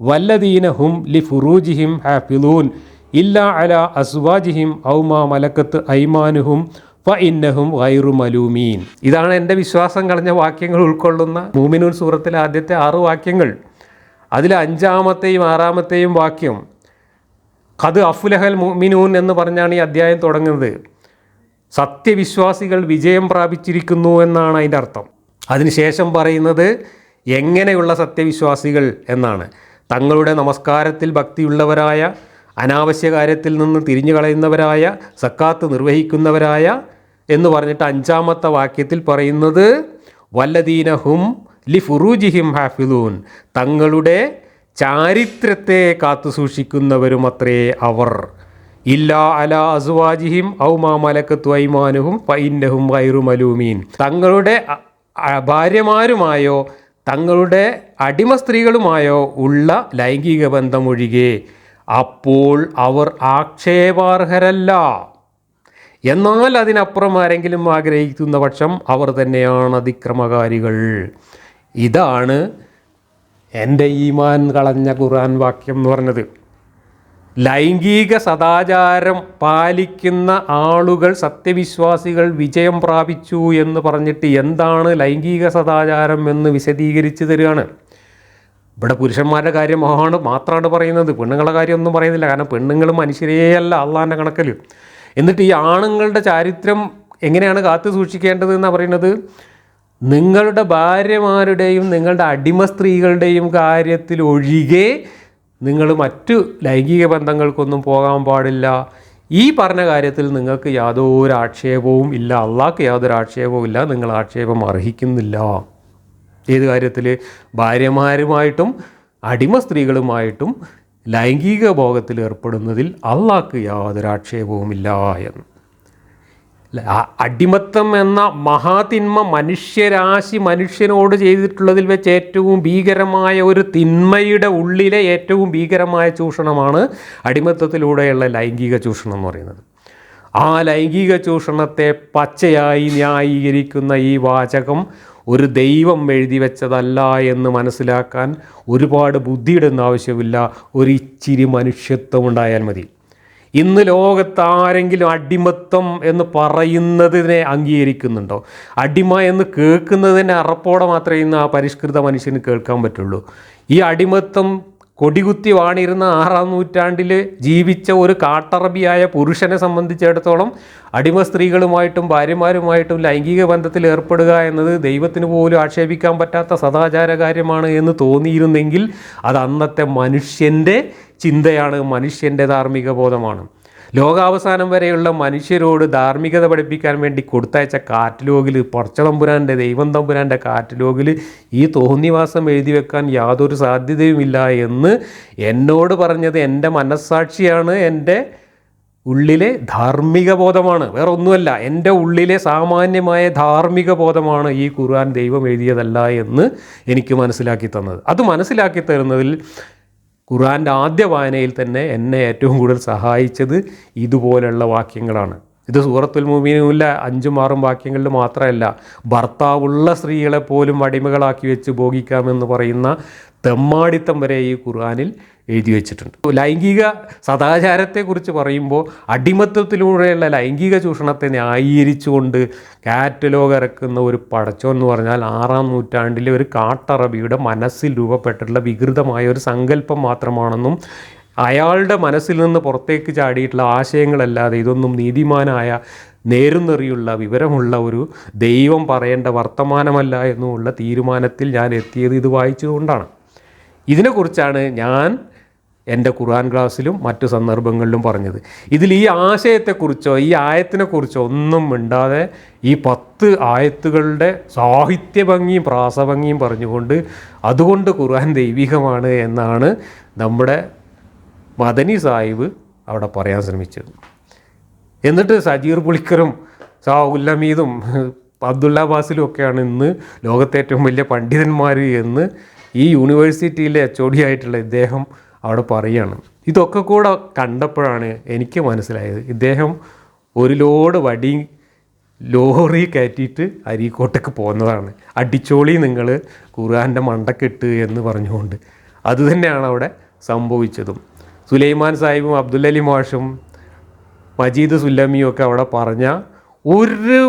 Speaker 1: വല്ലദീനഹും ലി ഫുറൂജിഹിം ഹാഫിലൂൻ ഇല്ല അല അസ്വാജിഹിം ഔമാ മലക്കത്ത് ഐമാനുഹും ഫ ഇന്നഹും ഗൈറു മലൂമീൻ. ഇതാണ് എന്റെ വിശ്വാസം കളഞ്ഞ വാക്യങ്ങൾ ഉൾക്കൊള്ളുന്ന മൂമിനൂൻ സൂറത്തിലെ ആദ്യത്തെ ആറ് വാക്യങ്ങൾ. അതിൽ അഞ്ചാമത്തെയും ആറാമത്തെയും വാക്യം ഖദ് അഫുലഹൽ മുഅ്മിനൂൻ എന്ന് പറഞ്ഞാണ് ഈ അധ്യായം തുടങ്ങുന്നത്. സത്യവിശ്വാസികൾ വിജയം പ്രാപിച്ചിരിക്കുന്നു എന്നാണ് അതിന്റെ അർത്ഥം. അതിനുശേഷം പറയുന്നത് എങ്ങനെയുള്ള സത്യവിശ്വാസികൾ എന്നാണ്. തങ്ങളുടെ നമസ്കാരത്തിൽ ഭക്തിയുള്ളവരായ അനാവശ്യ കാര്യത്തിൽ നിന്ന് തിരിഞ്ഞു കളയുന്നവരായ സക്കാത്ത് നിർവഹിക്കുന്നവരായ എന്ന് പറഞ്ഞിട്ട് അഞ്ചാമത്തെ വാക്യത്തിൽ പറയുന്നത് വല്ലദീനഹും ലി ഫുറൂജിഹിം ഹാഫിദൂൻ. തങ്ങളുടെ ചാരിത്രത്തെ കാത്തു സൂക്ഷിക്കുന്നവരും അത്രേ അവർ. ഇല്ലാ അല അസുവാജിഹിം ഔമാ മലക്കത്തു ഐമാനുഹും ഫൈന്നഹും വൈറു മലൂമീൻ. തങ്ങളുടെ ഭാര്യമാരുമായോ തങ്ങളുടെ അടിമ സ്ത്രീകളുമായോ ഉള്ള ലൈംഗിക ബന്ധമൊഴികെ അപ്പോൾ അവർ ആക്ഷേപാർഹരല്ല. എന്നാൽ അതിനപ്പുറം ആരെങ്കിലും ആഗ്രഹിക്കുന്ന പക്ഷം അവർ തന്നെയാണ് അതിക്രമകാരികൾ. ഇതാണ് എന്റെ ഈമാൻ കളഞ്ഞ ഖുർആൻ വാക്യം എന്ന് പറഞ്ഞത്. ലൈംഗിക സദാചാരം പാലിക്കുന്ന ആളുകൾ സത്യവിശ്വാസികൾ വിജയം പ്രാപിച്ചു എന്ന് പറഞ്ഞിട്ട് എന്താണ് ലൈംഗിക സദാചാരം എന്ന് വിശദീകരിച്ചു തരികയാണ്. ഇവിടെ പുരുഷന്മാരുടെ കാര്യമാണ് മാത്രമാണ് പറയുന്നത്. പെണ്ണുങ്ങളുടെ കാര്യമൊന്നും പറയുന്നില്ല. കാരണം പെണ്ണുങ്ങൾ മനുഷ്യരെയല്ല അള്ളാന്റെ കണക്കിൽ. എന്നിട്ട് ഈ ആണുങ്ങളുടെ ചാരിത്രം എങ്ങനെയാണ് കാത്തു സൂക്ഷിക്കേണ്ടത് എന്നാണ് പറയുന്നത്? നിങ്ങളുടെ ഭാര്യമാരുടെയും നിങ്ങളുടെ അടിമ സ്ത്രീകളുടെയും കാര്യത്തിൽ ഒഴികെ നിങ്ങൾ മറ്റു ലൈംഗിക ബന്ധങ്ങൾക്കൊന്നും പോകാൻ പാടില്ല. ഈ പറഞ്ഞ കാര്യത്തിൽ നിങ്ങൾക്ക് യാതൊരു ആക്ഷേപവും ഇല്ല. അള്ളാഹ്ക്ക് യാതൊരു ആക്ഷേപവും ഇല്ല. നിങ്ങൾ ആക്ഷേപം അർഹിക്കുന്നില്ല. ഏത് കാര്യത്തിൽ? ഭാര്യമാരുമായിട്ടും അടിമ സ്ത്രീകളുമായിട്ടും ലൈംഗിക ഭോഗത്തിൽ ഏർപ്പെടുന്നതിൽ അള്ളാഹ്ക്ക് യാതൊരു ആക്ഷേപവുമില്ല എന്ന്. അടിമത്തം എന്ന മഹാതിന്മ മനുഷ്യരാശി മനുഷ്യനോട് ചെയ്തിട്ടുള്ളതിൽ വെച്ച് ഏറ്റവും ഭീകരമായ ഒരു തിന്മയുടെ ഉള്ളിലെ ഏറ്റവും ഭീകരമായ ചൂഷണമാണ് അടിമത്തത്തിലൂടെയുള്ള ലൈംഗിക ചൂഷണം എന്ന് പറയുന്നത്. ആ ലൈംഗിക ചൂഷണത്തെ പച്ചയായി ന്യായീകരിക്കുന്ന ഈ വാചകം ഒരു ദൈവം എഴുതി വെച്ചതല്ല എന്ന് മനസ്സിലാക്കാൻ ഒരുപാട് ബുദ്ധിയിടുന്ന ആവശ്യമില്ല. ഒരു ഇച്ചിരി മനുഷ്യത്വം ഉണ്ടായാൽ മതി. ഇന്ന് ലോകത്ത് ആരെങ്കിലും അടിമത്തം എന്ന് പറയുന്നതിനെ അംഗീകരിക്കുന്നുണ്ടോ? അടിമ എന്ന് കേൾക്കുന്നതിനെ അറപ്പോടെ മാത്രമേ ഇന്ന് ആ പരിഷ്കൃത മനുഷ്യന് കേൾക്കാൻ പറ്റുള്ളൂ. ഈ അടിമത്തം കൊടികുത്തി വാണിരുന്ന ആറാം നൂറ്റാണ്ടിൽ ജീവിച്ച ഒരു കാട്ടറബിയായ പുരുഷനെ സംബന്ധിച്ചിടത്തോളം അടിമ സ്ത്രീകളുമായിട്ടും ഭാര്യമാരുമായിട്ടും ലൈംഗിക ബന്ധത്തിൽ ഏർപ്പെടുക എന്നത് ദൈവത്തിന് പോലും ആക്ഷേപിക്കാൻ പറ്റാത്ത സദാചാര കാര്യമാണ് എന്ന് തോന്നിയിരുന്നെങ്കിൽ അത് അന്നത്തെ മനുഷ്യന്റെ ചിന്തയാണ് മനുഷ്യന്റെ ധാർമ്മിക ബോധമാണ്. ലോകാവസാനം വരെയുള്ള മനുഷ്യരോട് ധാർമ്മികത പഠിപ്പിക്കാൻ വേണ്ടി കൊടുത്തയച്ച കാറ്റലോഗിൽ പടച്ചതമ്പുരാന്റെ ദൈവം തമ്പുരാന്റെ കാറ്റലോഗിൽ ഈ തോന്നിവാസം എഴുതി വെക്കാൻ യാതൊരു സാധ്യതയുമില്ല എന്ന് എന്നോട് പറഞ്ഞത് എന്റെ മനസ്സാക്ഷിയാണ്. എന്റെ ഉള്ളിലെ ധാർമ്മിക ബോധമാണ്. വേറെ ഒന്നുമല്ല എന്റെ ഉള്ളിലെ സാമാന്യമായ ധാർമ്മിക ബോധമാണ് ഈ ഖുർആൻ ദൈവം എഴുതിയതല്ല എന്ന് എനിക്ക് മനസ്സിലാക്കി തന്നത്. അത് മനസ്സിലാക്കി തരുന്നതിൽ ഖുർആന്റെ ആദ്യ വായനയിൽ തന്നെ എന്നെ ഏറ്റവും കൂടുതൽ സഹായിച്ചത് ഇതുപോലെയുള്ള വാക്യങ്ങളാണ്. ഇത് സൂറത്തുൽ മുമീനുമില്ല അഞ്ചും ആറും വാക്യങ്ങളിൽ മാത്രമല്ല ഭർത്താവുള്ള സ്ത്രീകളെ പോലും അടിമകളാക്കി വെച്ച് ഭോഗിക്കാമെന്ന് പറയുന്ന തെമ്മാടിത്തം വരെ ഈ ഖുർആനിൽ എഴുതി വെച്ചിട്ടുണ്ട്. ലൈംഗിക സദാചാരത്തെക്കുറിച്ച് പറയുമ്പോൾ അടിമത്തത്തിലൂടെയുള്ള ലൈംഗിക ചൂഷണത്തെ ന്യായീകരിച്ചുകൊണ്ട് കാറ്റലോഗ് ഇറക്കുന്ന ഒരു പടച്ചോ എന്ന് പറഞ്ഞാൽ ആറാം നൂറ്റാണ്ടിലെ ഒരു കാട്ടറബിയുടെ മനസ്സിൽ രൂപപ്പെട്ടിട്ടുള്ള വികൃതമായ ഒരു സങ്കല്പം മാത്രമാണെന്നും അയാളുടെ മനസ്സിൽ നിന്ന് പുറത്തേക്ക് ചാടിയിട്ടുള്ള ആശയങ്ങളല്ലാതെ ഇതൊന്നും നീതിമാനായ നേരുന്നെറിയുള്ള വിവരമുള്ള ഒരു ദൈവം പറയേണ്ട വർത്തമാനമല്ല എന്നുമുള്ള തീരുമാനത്തിൽ ഞാൻ എത്തിയത് ഇത് വായിച്ചുകൊണ്ടാണ് ഇതിനെക്കുറിച്ചാണ് ഞാൻ എന്റെ ഖുർആൻ ക്ലാസ്സിലും മറ്റു സന്ദർഭങ്ങളിലും പറഞ്ഞത്. ഇതിൽ ഈ ആശയത്തെക്കുറിച്ചോ ഈ ആയത്തിനെക്കുറിച്ചോ ഒന്നും മിണ്ടാതെ ഈ പത്ത് ആയത്തുകളുടെ സാഹിത്യ ഭംഗിയും പ്രാസഭംഗിയും പറഞ്ഞുകൊണ്ട് അതുകൊണ്ട് ഖുർആൻ ദൈവികമാണ് എന്നാണ് നമ്മുടെ മദനി സാഹിബ് അവിടെ പറയാൻ ശ്രമിച്ചത്. എന്നിട്ട് സജീർ പുളിക്കറും സാഹുല്ലമീദും അബ്ദുള്ള ബാസിലും ഒക്കെയാണ് ഇന്ന് ലോകത്തെ ഏറ്റവും വലിയ പണ്ഡിതന്മാർ എന്ന് ഈ യൂണിവേഴ്സിറ്റിയിലെ എച്ച് ഒ ഡി ആയിട്ടുള്ള ഇദ്ദേഹം അവിടെ പറയുകയാണ്. ഇതൊക്കെ കൂടെ കണ്ടപ്പോഴാണ് എനിക്ക് മനസ്സിലായത്. ഇദ്ദേഹം ഒരു ലോഡ് വടി ലോറി കയറ്റിയിട്ട് അരീക്കോട്ടേക്ക് പോകുന്നതാണ്. അടിച്ചോളി നിങ്ങൾ ഖുർആാന്റെ മണ്ടക്കെട്ട് എന്ന് പറഞ്ഞുകൊണ്ട്. അതുതന്നെയാണ് അവിടെ സംഭവിച്ചതും. സുലൈമാൻ സാഹിബും അബ്ദുല്ലലി മാഷും മജീദ് സുല്ലമിയും ഒക്കെ അവിടെ പറഞ്ഞ ഒരു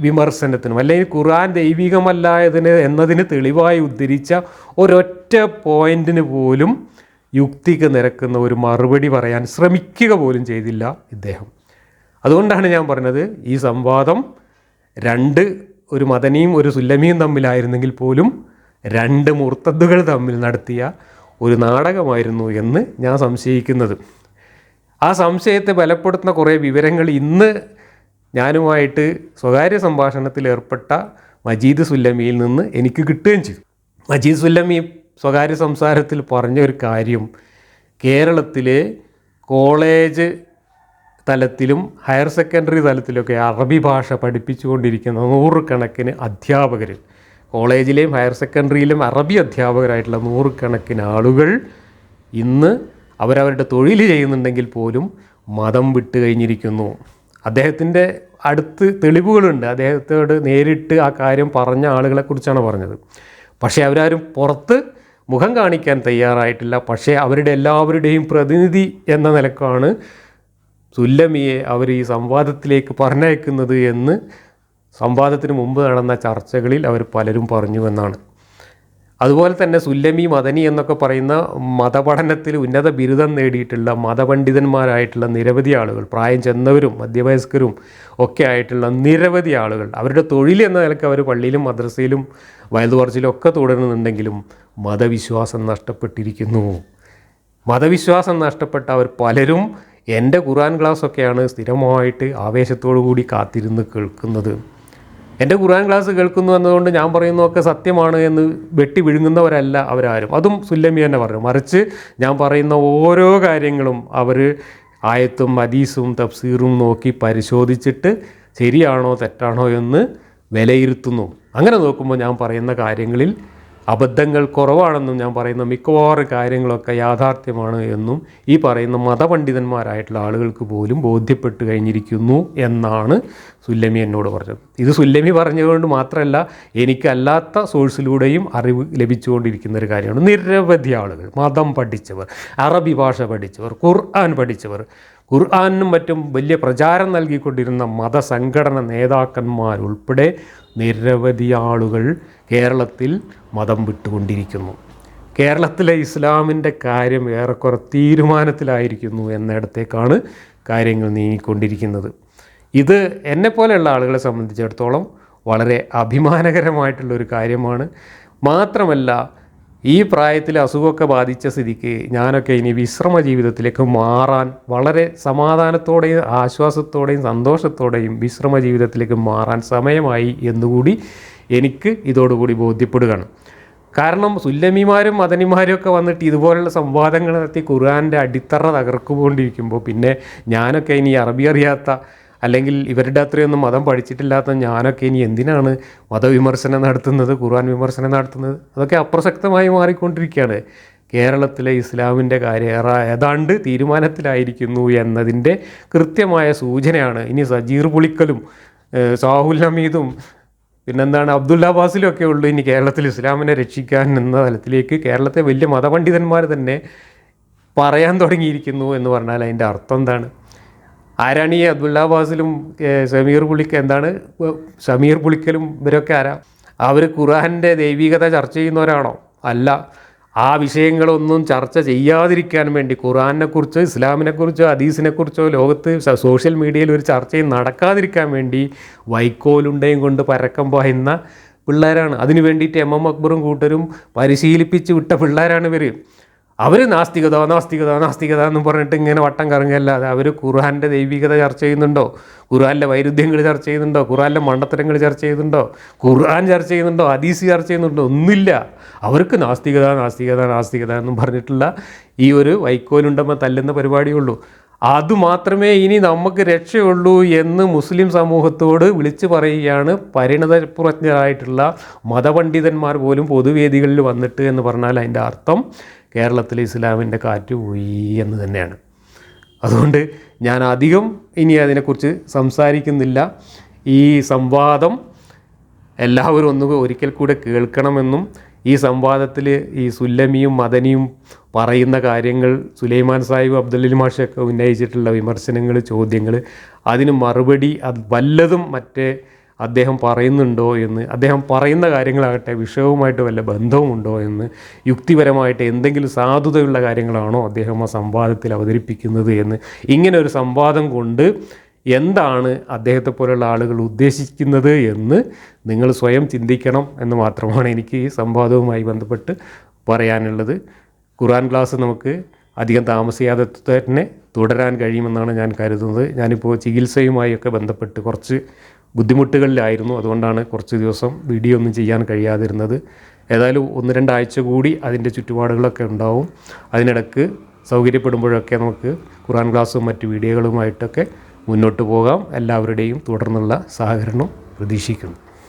Speaker 1: വിമർശനത്തിനും അല്ലെങ്കിൽ ഖുർആൻ ദൈവികമല്ലായതിന് എന്നതിന് തെളിവായി ഉദ്ധരിച്ച ഒരൊറ്റ പോയിന്റിന് പോലും യുക്തിക്ക് നിരക്കുന്ന ഒരു മറുപടി പറയാൻ ശ്രമിക്കുക പോലും ചെയ്തില്ല ഇദ്ദേഹം. അതുകൊണ്ടാണ് ഞാൻ പറഞ്ഞത് ഈ സംവാദം രണ്ട് ഒരു മദനിയും ഒരു സുല്ലമിയും തമ്മിലായിരുന്നെങ്കിൽ പോലും രണ്ട് മുർത്തദ്ദുകൾ തമ്മിൽ നടത്തിയ ഒരു നാടകമായിരുന്നു എന്ന് ഞാൻ സംശയിക്കുന്നത്. ആ സംശയത്തെ ബലപ്പെടുത്തുന്ന കുറേ വിവരങ്ങൾ ഇന്ന് ഞാനുമായിട്ട് സ്വകാര്യ സംഭാഷണത്തിൽ ഏർപ്പെട്ട മജീദ് സുല്ലമിയിൽ നിന്ന് എനിക്ക് കിട്ടുകയും ചെയ്തു. മജീദ് സുല്ലമി സ്വകാര്യ സംസാരത്തിൽ പറഞ്ഞ ഒരു കാര്യം കേരളത്തിലെ കോളേജ് തലത്തിലും ഹയർ സെക്കൻഡറി തലത്തിലൊക്കെ അറബി ഭാഷ പഠിപ്പിച്ചുകൊണ്ടിരിക്കുന്ന നൂറുകണക്കിന് അധ്യാപകർ കോളേജിലെയും ഹയർ സെക്കൻഡറിയിലും അറബി അധ്യാപകരായിട്ടുള്ള നൂറുകണക്കിന് ആളുകൾ ഇന്ന് അവരവരുടെ തൊഴിൽ ചെയ്യുന്നുണ്ടെങ്കിൽ പോലും മതം വിട്ട് കഴിഞ്ഞിരിക്കുന്നു. അദ്ദേഹത്തിന്റെ അടുത്ത് തെളിവുകളുണ്ട്. അദ്ദേഹത്തോട് നേരിട്ട് ആ കാര്യം പറഞ്ഞ ആളുകളെക്കുറിച്ചാണ് പറഞ്ഞത്. പക്ഷേ അവരാരും പുറത്ത് മുഖം കാണിക്കാൻ തയ്യാറായിട്ടില്ല. പക്ഷേ അവരുടെ എല്ലാവരുടെയും പ്രതിനിധി എന്ന നിലക്കാണ് സുല്ലമിയെ അവർ ഈ സംവാദത്തിലേക്ക് പറഞ്ഞയക്കുന്നത് എന്ന് സംവാദത്തിന് മുമ്പ് നടന്ന ചർച്ചകളിൽ അവർ പലരും പറഞ്ഞു എന്നാണ്. അതുപോലെ തന്നെ സുല്ലമി മദനി എന്നൊക്കെ പറയുന്ന മതപഠനത്തിൽ ഉന്നത ബിരുദം നേടിയിട്ടുള്ള മതപണ്ഡിതന്മാരായിട്ടുള്ള നിരവധി ആളുകൾ പ്രായം ചെന്നവരും മധ്യവയസ്കരും ഒക്കെ ആയിട്ടുള്ള നിരവധി ആളുകൾ അവരുടെ തൊഴിൽ എന്ന നിലയ്ക്ക് അവർ പള്ളിയിലും മദ്രസയിലും വയലുപറച്ചിലും ഒക്കെ തുടരുന്നുണ്ടെങ്കിലും മതവിശ്വാസം നഷ്ടപ്പെട്ടിരിക്കുന്നു. മതവിശ്വാസം നഷ്ടപ്പെട്ട അവർ പലരും എന്റെ ഖുർആൻ ക്ലാസ്സൊക്കെയാണ് സ്ഥിരമായിട്ട് ആവേശത്തോടു കൂടി കാത്തിരുന്ന് കേൾക്കുന്നത്. എന്റെ ഖുർആൻ ക്ലാസ് കേൾക്കുന്നു എന്നതുകൊണ്ട് ഞാൻ പറയുന്നതൊക്കെ സത്യമാണ് എന്ന് വെട്ടി വിഴുങ്ങുന്നവരല്ല അവരാരും. അതും സുല്ലമി തന്നെ പറഞ്ഞു. മറിച്ച് ഞാൻ പറയുന്ന ഓരോ കാര്യങ്ങളും അവർ ആയത്തും ഹദീസും തഫ്സീറും നോക്കി പരിശോധിച്ചിട്ട് ശരിയാണോ തെറ്റാണോ എന്ന് വിലയിരുത്തുന്നു. അങ്ങനെ നോക്കുമ്പോൾ ഞാൻ പറയുന്ന കാര്യങ്ങളിൽ അബദ്ധങ്ങൾ കുറവാണെന്നും ഞാൻ പറയുന്ന മിക്കവാറും കാര്യങ്ങളൊക്കെ യാഥാർത്ഥ്യമാണ് എന്നും ഈ പറയുന്ന മതപണ്ഡിതന്മാരായിട്ടുള്ള ആളുകൾക്ക് പോലും ബോധ്യപ്പെട്ട് കഴിഞ്ഞിരിക്കുന്നു എന്നാണ് സുല്ലമി എന്നോട് പറഞ്ഞത്. ഇത് സുല്ലമി പറഞ്ഞതുകൊണ്ട് മാത്രമല്ല എനിക്കല്ലാത്ത സോഴ്സിലൂടെയും അറിവ് ലഭിച്ചുകൊണ്ടിരിക്കുന്ന ഒരു കാര്യമാണ്. നിരവധി ആളുകൾ മതം പഠിച്ചവർ അറബി ഭാഷ പഠിച്ചവർ ഖുർആൻ പഠിച്ചവർ ഖുർആാനും മറ്റും വലിയ പ്രചാരം നൽകിക്കൊണ്ടിരുന്ന മതസംഘടന നേതാക്കന്മാരുൾപ്പെടെ നിരവധി ആളുകൾ കേരളത്തിൽ മതം വിട്ടുകൊണ്ടിരിക്കുന്നു. കേരളത്തിലെ ഇസ്ലാമിന്റെ കാര്യം ഏറെക്കുറെ തീരുമാനത്തിലായിരിക്കുന്നു എന്നിടത്തേക്കാണ് കാര്യങ്ങൾ നീങ്ങിക്കൊണ്ടിരിക്കുന്നത്. ഇത് എന്നെപ്പോലെയുള്ള ആളുകളെ സംബന്ധിച്ചിടത്തോളം വളരെ അഭിമാനകരമായിട്ടുള്ളൊരു കാര്യമാണ്. മാത്രമല്ല ഈ പ്രായത്തിൽ അസുഖമൊക്കെ ബാധിച്ച സ്ഥിതിക്ക് ഞാനൊക്കെ ഇനി വിശ്രമ ജീവിതത്തിലേക്ക് മാറാൻ വളരെ സമാധാനത്തോടെയും ആശ്വാസത്തോടെയും സന്തോഷത്തോടെയും വിശ്രമ ജീവിതത്തിലേക്ക് മാറാൻ സമയമായി എന്നുകൂടി എനിക്ക് ഇതോടുകൂടി ബോധ്യപ്പെടുകയാണ്. കാരണം സുല്ലമിമാരും മദനിമാരും ഒക്കെ വന്നിട്ട് ഇതുപോലുള്ള സംവാദങ്ങൾ നടത്തി ഖുർആാന്റെ അടിത്തറ തകർക്കുകൊണ്ടിരിക്കുമ്പോൾ പിന്നെ ഞാനൊക്കെ ഇനി അറബി അറിയാത്ത അല്ലെങ്കിൽ ഇവരുടെ അത്രയൊന്നും മതം പഠിച്ചിട്ടില്ലാത്ത ഞാനൊക്കെ ഇനി എന്തിനാണ് മതവിമർശനം നടത്തുന്നത് ഖുർആൻ വിമർശനം നടത്തുന്നത്? അതൊക്കെ അപ്രസക്തമായി മാറിക്കൊണ്ടിരിക്കുകയാണ്. കേരളത്തിലെ ഇസ്ലാമിന്റെ കാര്യം ഏതാണ്ട് തീരുമാനത്തിലായിരിക്കുന്നു എന്നതിന്റെ കൃത്യമായ സൂചനയാണ്. ഇനി സജീർ പുളിക്കലും സാഹുൽ ഹമീദും പിന്നെന്താണ് അബ്ദുല്ല ബാസിലും ഒക്കെ ഉള്ളൂ ഇനി കേരളത്തിൽ ഇസ്ലാമിനെ രക്ഷിക്കാൻ എന്ന തലത്തിലേക്ക് കേരളത്തെ വലിയ മതപണ്ഡിതന്മാർ തന്നെ പറയാൻ തുടങ്ങിയിരിക്കുന്നു എന്ന് പറഞ്ഞാൽ അതിന്റെ അർത്ഥം എന്താണ്? ആരാണ് ഈ അബ്ദുല്ല അബ്ബാസിലും സമീർ പുളിക്ക എന്താണ് സമീർ പുളിക്കലും ഇവരൊക്കെ ആരാ? അവർ ഖുർആാന്റെ ദൈവികത ചർച്ച ചെയ്യുന്നവരാണോ? അല്ല. ആ വിഷയങ്ങളൊന്നും ചർച്ച ചെയ്യാതിരിക്കാൻ വേണ്ടി ഖുർആാനെക്കുറിച്ചോ ഇസ്ലാമിനെക്കുറിച്ചോ ഹദീസിനെക്കുറിച്ചോ ലോകത്ത് സോഷ്യൽ മീഡിയയിൽ ഒരു ചർച്ചയും നടക്കാതിരിക്കാൻ വേണ്ടി വൈക്കോലുണ്ടയും കൊണ്ട് പരക്കം പോയുന്ന പിള്ളേരാണ്. അതിനു വേണ്ടിയിട്ട് എം എം അക്ബറും കൂട്ടരും പരിശീലിപ്പിച്ച് വിട്ട പിള്ളേരാണ് ഇവർ അവർ നാസ്തികത നാസ്തികത നാസ്തികത എന്ന് പറഞ്ഞിട്ട് ഇങ്ങനെ വട്ടം കറങ്ങല്ലാതെ അവർ ഖുർഹാന്റെ ദൈവികത ചർച്ച ചെയ്യുന്നുണ്ടോ? ഖുർആനിലെ വൈരുദ്ധ്യങ്ങൾ ചർച്ച ചെയ്യുന്നുണ്ടോ? ഖുർആനിലെ മണ്ടത്തരങ്ങൾ ചർച്ച ചെയ്യുന്നുണ്ടോ? ഖുർആൻ ചർച്ച ചെയ്യുന്നുണ്ടോ? ഹദീസ് ചർച്ച ചെയ്യുന്നുണ്ടോ? ഒന്നുമില്ല. അവർക്ക് നാസ്തികത നാസ്തികത നാസ്തികത എന്നും പറഞ്ഞിട്ടുള്ള ഈ ഒരു വൈക്കോലുണ്ടമ്മ തല്ലുന്ന പരിപാടിയുള്ളൂ. അതുമാത്രമേ ഇനി നമുക്ക് രക്ഷയുള്ളൂ എന്ന് മുസ്ലിം സമൂഹത്തോട് വിളിച്ചു പറയുകയാണ് പരിണതപ്രജ്ഞരായിട്ടുള്ള മതപണ്ഡിതന്മാർ പോലും പൊതുവേദികളിൽ വന്നിട്ട് എന്ന് പറഞ്ഞാൽ അതിന്റെ അർത്ഥം കേരളത്തിൽ ഇസ്ലാമിന്റെ കാറ്റ് പോയി എന്ന് തന്നെയാണ്. അതുകൊണ്ട് ഞാൻ അധികം ഇനി അതിനെക്കുറിച്ച് സംസാരിക്കുന്നില്ല. ഈ സംവാദം എല്ലാവരും ഒന്ന് ഒരിക്കൽ കൂടെ കേൾക്കണമെന്നും ഈ സംവാദത്തിൽ ഈ സുല്ലമിയും മദനിയും പറയുന്ന കാര്യങ്ങൾ സുലൈമാൻ സാഹിബ് അബ്ദുല്ലി മാഷൊക്കെ ഉന്നയിച്ചിട്ടുള്ള വിമർശനങ്ങൾ ചോദ്യങ്ങൾ അതിന് മറുപടി അത് വല്ലതും മറ്റേ അദ്ദേഹം പറയുന്നുണ്ടോ എന്ന് അദ്ദേഹം പറയുന്ന കാര്യങ്ങളാകട്ടെ വിഷയവുമായിട്ട് വല്ല ബന്ധവുമുണ്ടോ എന്ന് യുക്തിപരമായിട്ട് എന്തെങ്കിലും സാധുതയുള്ള കാര്യങ്ങളാണോ അദ്ദേഹം ആ സംവാദത്തിൽ അവതരിപ്പിക്കുന്നത് എന്ന്. ഇങ്ങനെ ഒരു സംവാദം കൊണ്ട് എന്താണ് അദ്ദേഹത്തെ പോലെയുള്ള ആളുകൾ ഉദ്ദേശിക്കുന്നത് എന്ന് നിങ്ങൾ സ്വയം ചിന്തിക്കണം എന്ന് മാത്രമാണ് എനിക്ക് ഈ സംവാദവുമായി ബന്ധപ്പെട്ട് പറയാനുള്ളത്. ഖുറാൻ ക്ലാസ് നമുക്ക് അധികം താമസിയാതെ തന്നെ തുടരാൻ കഴിയുമെന്നാണ് ഞാൻ കരുതുന്നത്. ഞാനിപ്പോൾ ചികിത്സയുമായൊക്കെ ബന്ധപ്പെട്ട് കുറച്ച് ബുദ്ധിമുട്ടുകളിലായിരുന്നു. അതുകൊണ്ടാണ് കുറച്ച് ദിവസം വീഡിയോ ഒന്നും ചെയ്യാൻ കഴിയാതിരുന്നത്. ഏതായാലും ഒന്ന് രണ്ടാഴ്ച കൂടി അതിന്റെ ചുറ്റുപാടുകളൊക്കെ ഉണ്ടാവും. അതിനിടക്ക് സൗകര്യപ്പെടുമ്പോഴൊക്കെ നമുക്ക് ഖുറാൻ ക്ലാസ്സും മറ്റ് വീഡിയോകളുമായിട്ടൊക്കെ മുന്നോട്ട് പോകാം. എല്ലാവരുടെയും തുടർന്നുള്ള സഹകരണം പ്രതീക്ഷിക്കുന്നു.